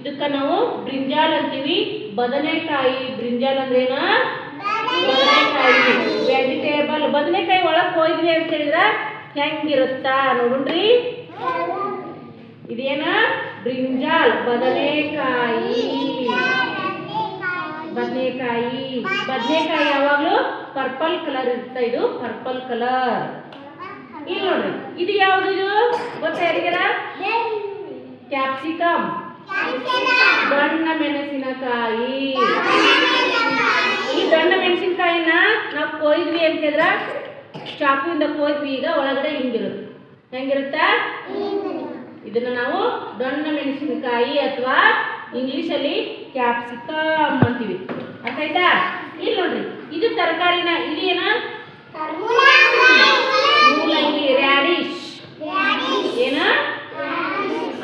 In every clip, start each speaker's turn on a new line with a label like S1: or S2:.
S1: ಇದಕ್ಕ ನಾವು ಬ್ರಿಂಜಾಲ್ ಅಂತೀವಿ. ಬದನೆಕಾಯಿ ಬ್ರಿಂಜಾಲ್ ಅಂದ್ರೇನ? ಬದನೆಕಾಯಿ. ವೆಜಿಟೇಬಲ್ ಬದನೆಕಾಯಿ ಒಳಗೆ ಹೋಯ್ದ್ವಿ ಅಂತ ಹೇಳಿದ್ರ ಹೆಂಗಿರುತ್ತಾ ನೋಡ್ರಿ. ಇದೇನ? ಬ್ರಿಂಜಾಲ್. ಬದನೆಕಾಯಿ. ಬದನೆಕಾಯಿ. ಬದನೆಕಾಯಿ ಯಾವಾಗ್ಲೂ ಪರ್ಪಲ್ ಕಲರ್ ಇರುತ್ತೆ ಇದು. ಪರ್ಪಲ್ ಕಲರ್ ಇಲ್ಲಿ ನೋಡ್ರಿ. ಇದು ಯಾವ್ದು ಇದು? ಗೊತ್ತಾ ಯಾರಿಗಾರ ಕ್ಯಾಪ್ಸಿಕಮ್ ಮೆಣಸಿನಕಾಯಿ ಈ ದೊಡ್ಡ ಮೆಣಸಿನಕಾಯಿನ ನಾವು ಕೊಯ್ದ್ವಿ ಅಂತಿದ್ರ ಚಾಕುವಿಂದ ಕೊಯ್ದ್ವಿ, ಈಗ ಒಳಗಡೆ ಹಿಂಗಿರುತ್ತೆ. ಹೆಂಗಿರುತ್ತಾ? ಇದನ್ನ ನಾವು ದೊಣ್ಣ ಮೆಣಸಿನಕಾಯಿ ಅಥವಾ ಇಂಗ್ಲೀಷಲ್ಲಿ ಕ್ಯಾಪ್ಸಿಕಮ್ ಅಂತೀವಿ. ಅರ್ಥ ಆಯ್ತಾ ಇಲ್ಲಿ ನೋಡ್ರಿ, ಇದು ತರಕಾರಿನ ಇದು ಏನ ಮೂಲಂಗಿ ರ್ಯಾಡಿಶ್ ಏನ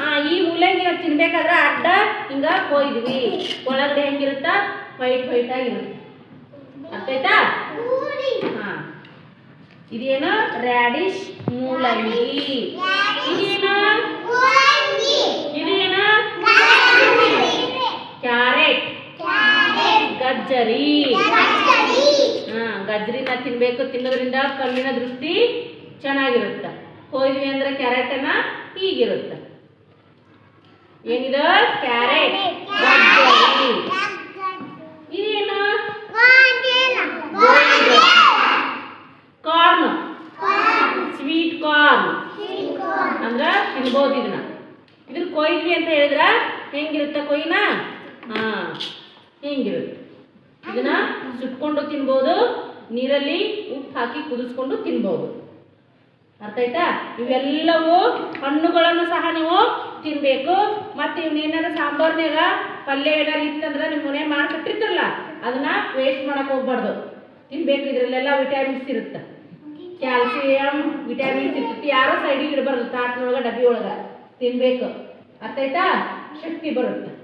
S1: ಆ ಈ ಮೂಲಂಗಿನ ತಿನ್ಬೇಕಾದ್ರೆ ಅಡ್ಡ ಹಿಂಗ ಕೊಯ್ದ್ವಿ ಒಳಗಡೆ ಹೆಂಗಿರುತ್ತ? ವೈಟ್ ವೈಟ್ ಆಗಿರುತ್ತೆ. ಹಾ. ಇದೇನು? ರ್ಯಾಡಿಶ್ ಮೂಲಂಗಿ ಇದೇನು? ಇದೇನು? ಕ್ಯಾರೆಟ್. ಗಜ್ಜರಿ. ಹಾ ಗಜ್ರಿನ ತಿನ್ಬೇಕು ತಿನ್ನೋದ್ರಿಂದ ಕಣ್ಣಿನ ದೃಷ್ಟಿ ಚೆನ್ನಾಗಿರುತ್ತೆ. ಹೋಯ್ದ್ವಿ ಅಂದ್ರೆ ಕ್ಯಾರೆಟನ್ನ ಹೀಗಿರುತ್ತೆ ಏನಿದು? ಕ್ಯಾರೆಟ್ ಇದೇನು? ಕಾರ್ನ್ ಸ್ವೀಟ್ ಕಾರ್ನ್ ಅಂದ್ರೆ ತಿನ್ಬೋದು ಇದನ್ನ. ಇದನ್ನ ಕೊಯ್ಲಿ ಅಂತ ಹೇಳಿದ್ರ? ಹೆಂಗಿರುತ್ತೆ ಕೊಯ್ನ? ಹಾ ಹಿಂಗಿರುತ್ತೆ. ಇದನ್ನ ಸುಟ್ಕೊಂಡು ತಿನ್ಬೋದು ನೀರಲ್ಲಿ ಉಪ್ಪು ಹಾಕಿ ಕುದಿಸ್ಕೊಂಡು ತಿನ್ಬೋದು. ಅರ್ಥ ಆಯ್ತಾ? ಇವೆಲ್ಲವೂ ಹಣ್ಣುಗಳನ್ನು ಸಹ ನೀವು ತಿನ್ಬೇಕು. ಮತ್ತೆ ಇವನ್ನೇನಾರ ಸಾಂಬಾರ್ನ್ಯಾಗ ಪಲ್ಯ ಏನಾರ ಇತ್ತಂದ್ರೆ ನಿಮ್ಮ ಮನೆ ಮಾಡ್ಕೊಟ್ಟಿರ್ತಾರಲ್ಲ, ಅದನ್ನ ವೇಸ್ಟ್ ಮಾಡಕ್ ಹೋಗ್ಬಾರ್ದು. ತಿನ್ಬೇಕು, ಇದ್ರಲ್ಲೆಲ್ಲ ವಿಟಮಿನ್ಸ್ ಇರುತ್ತೆ. ಕ್ಯಾಲ್ಸಿಯಂ ವಿಟಮಿನ್ಸ್ ಇರ್ತೈತಿ. ಯಾರೋ ಸೈಡಿಗೆ ಇಡಬಾರ್ದು, ತಾಟ್ನೊಳಗೆ ಡಬ್ಬಿ ಒಳಗೆ ತಿನ್ಬೇಕು. ಅರ್ಥ ಆಯ್ತಾ? ಶಕ್ತಿ ಬರುತ್ತೆ.